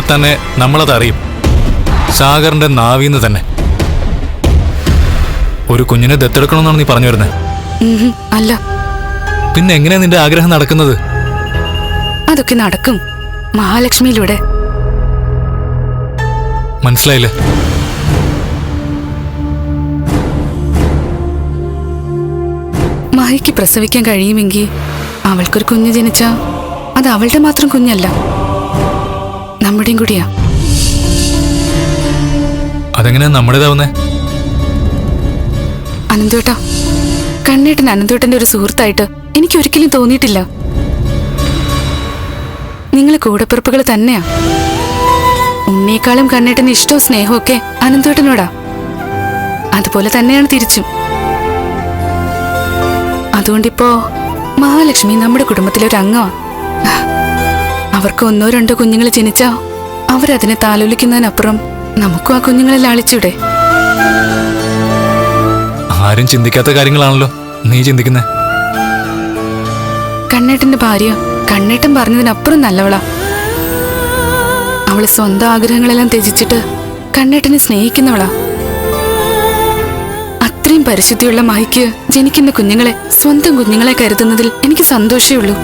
നാളെ തന്നെ നമ്മളത് അറിയും സാഗറിന്റെ നാവിന്ന് തന്നെ. ഒരു കുഞ്ഞിനെ ദത്തെടുക്കണമെന്നാണ് നീ പറഞ്ഞു വരുന്നത് അല്ല. പിന്നെ എങ്ങനെയാ നിന്റെ ആഗ്രഹം നടക്കുന്നത്? അതൊക്കെ നടക്കും. മഹാലക്ഷ്മിയിലൂടെ. മനസ്സിലായില്ല? മഹയ്ക്ക് പ്രസവിക്കാൻ കഴിയുമെങ്കിൽ അവൾക്കൊരു കുഞ്ഞ് ജനിച്ച അത് അവളുടെ മാത്രം കുഞ്ഞല്ല. നമ്മുടെയും കൂടിയാ. അതെങ്ങനെയാ നമ്മുടേതാവുന്നേ? അനന്തോട്ടാ കണ്ണേട്ടൻ അനന്തോട്ടന്റെ ഒരു സുഹൃത്തായിട്ട് എനിക്ക് ഒരിക്കലും തോന്നിയിട്ടില്ല. നിങ്ങൾ കൂടപ്പിറപ്പുകൾ തന്നെയാ. ഉണ്ണിയേക്കാളും കണ്ണേട്ടന് ഇഷ്ടവും സ്നേഹവും ഒക്കെ അനന്തോട്ടനോടാ. അതുപോലെ തന്നെയാണ് തിരിച്ചും. അതുകൊണ്ടിപ്പോ മഹാലക്ഷ്മി നമ്മുടെ കുടുംബത്തിലെ ഒരു അംഗമാ അവർക്ക് ഒന്നോ രണ്ടോ കുഞ്ഞുങ്ങൾ ജനിച്ചാ അവരതിനെ താലോലിക്കുന്നതിനപ്പുറം നമുക്കും ആ കുഞ്ഞുങ്ങളെ ലാളിച്ചൂടെ? ആരും ചിന്തിക്കാത്ത കാര്യങ്ങളാണല്ലോ നീ ചിന്തിക്കുന്നേ. കണ്ണേട്ടന്റെ ഭാര്യ കണ്ണേട്ടൻ പറഞ്ഞതിനപ്പുറം നല്ലവളാ. അവൾ സ്വന്തം ആഗ്രഹങ്ങളെല്ലാം ത്യജിച്ചിട്ട് കണ്ണേട്ടനെ സ്നേഹിക്കുന്നവളാ. അത്രയും പരിശുദ്ധിയുള്ള മഹിക്ക് ജനിക്കുന്ന കുഞ്ഞുങ്ങളെ സ്വന്തം കുഞ്ഞുങ്ങളെ കരുതുന്നതിൽ എനിക്ക് സന്തോഷമേ ഉള്ളൂ.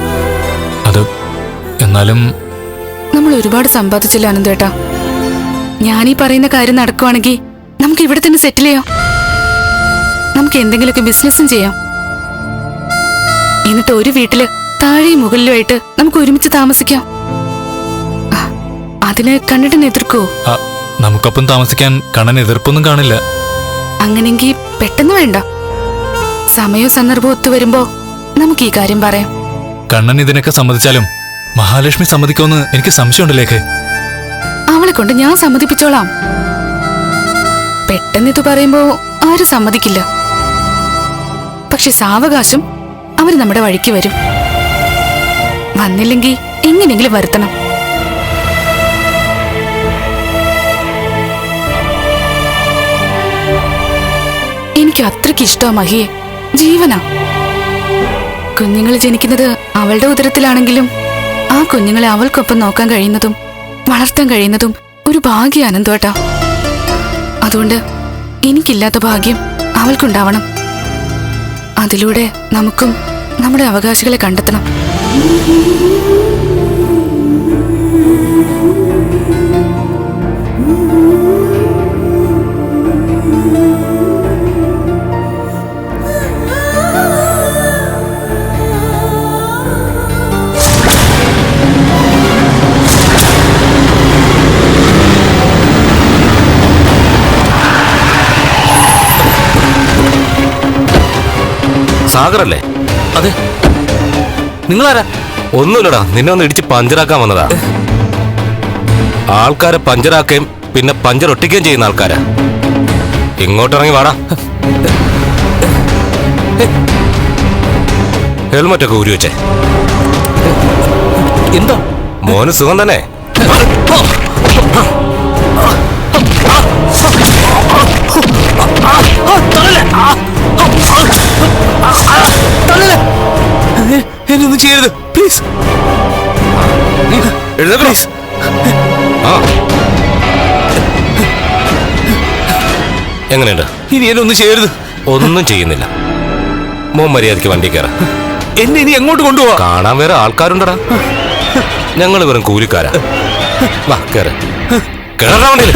എന്നാലും നമ്മൾ ഒരുപാട് സമ്പാദിച്ചില്ല അനന്തേട്ടാ. ഞാനീ പറയുന്ന കാര്യം നടക്കുവാണെങ്കിൽ നമുക്ക് ഇവിടെ തന്നെ സെറ്റിൽ ചെയ്യാം. നമുക്ക് എന്തെങ്കിലുമൊക്കെ ബിസിനസ്സും ചെയ്യാം. എന്നിട്ട് ഒരു വീട്ടിൽ താഴെയും മുകളിലുമായിട്ട് നമുക്ക് ഒരുമിച്ച് താമസിക്കാം. അതിന് കണ്ണിട്ടിന് എതിർക്കോ നമുക്കപ്പം നമുക്കൊപ്പം താമസിക്കാൻ കണ്ണൻ എതിർപ്പൊന്നും കാണില്ല. അങ്ങനെങ്കി പെട്ടെന്ന് വേണ്ട. സമയവും സന്ദർഭവും ഒത്തുവരുമ്പോ നമുക്ക് ഈ കാര്യം പറയാം. കണ്ണൻ ഇതിനൊക്കെ സമ്മതിച്ചാലും മഹാലക്ഷ്മി സമ്മതിക്കുമെന്ന് എനിക്ക് സംശയമുണ്ട് അവളെ കൊണ്ട് ഞാൻ സമ്മതിപ്പിച്ചോളാം. പെട്ടെന്ന് ഇത് പറയുമ്പോ ആരും സമ്മതിക്കില്ല. പക്ഷെ സാവകാശം അവർ നമ്മുടെ വഴിക്ക് വരും. വന്നില്ലെങ്കിൽ എങ്ങനെയെങ്കിലും വരുത്തണം. എനിക്ക് അത്രയ്ക്ക് ഇഷ്ടമാ മഹിയെ. ജീവനാ. കുഞ്ഞുങ്ങൾ ജനിക്കുന്നത് അവളുടെ ഉദരത്തിലാണെങ്കിലും ആ കുഞ്ഞുങ്ങളെ അവൾക്കൊപ്പം നോക്കാൻ കഴിയുന്നതും വളർത്താൻ കഴിയുന്നതും ഒരു ഭാഗ്യ അനന്തോട്ടാ അതുകൊണ്ട് എനിക്കില്ലാത്ത ഭാഗ്യം അവൾക്കുണ്ടാവണം. അതിലൂടെ നമുക്കും നമ്മുടെ അവകാശികളെ കണ്ടെത്തണം. സാഗറല്ലേ? അതെ. നിങ്ങളാരാ? ഒന്നുമില്ലടാ നിന്നെ ഒന്ന് ഇടിച്ച് പഞ്ചറാക്കാൻ വന്നതാ. ആൾക്കാരെ പഞ്ചറാക്കുകയും പിന്നെ പഞ്ചർ ഒട്ടിക്കുകയും ചെയ്യുന്ന ആൾക്കാരാ. ഇങ്ങോട്ടിറങ്ങി വാടാ. ഹെൽമറ്റൊക്കെ ഊരി വെച്ചേ. എന്താ? മോന് സുഖം തന്നെ. എന്നൊന്നും ചെയ്യരുത്. പ്ലീസ് പ്ലീസ് എങ്ങനെയുണ്ട്? ഇനി എന്നൊന്നും ചെയ്യരുത്. ഒന്നും ചെയ്യുന്നില്ല. മോൻ മര്യാദയ്ക്ക് വണ്ടി കയറാം. എന്നെ ഇനി എങ്ങോട്ട് കൊണ്ടുപോവാ? കാണാൻ വേറെ ആൾക്കാരുണ്ടടാ. ഞങ്ങൾ വെറും കൂലിക്കാരാ. വാ കയറ കേറാ വണ്ടിയിൽ.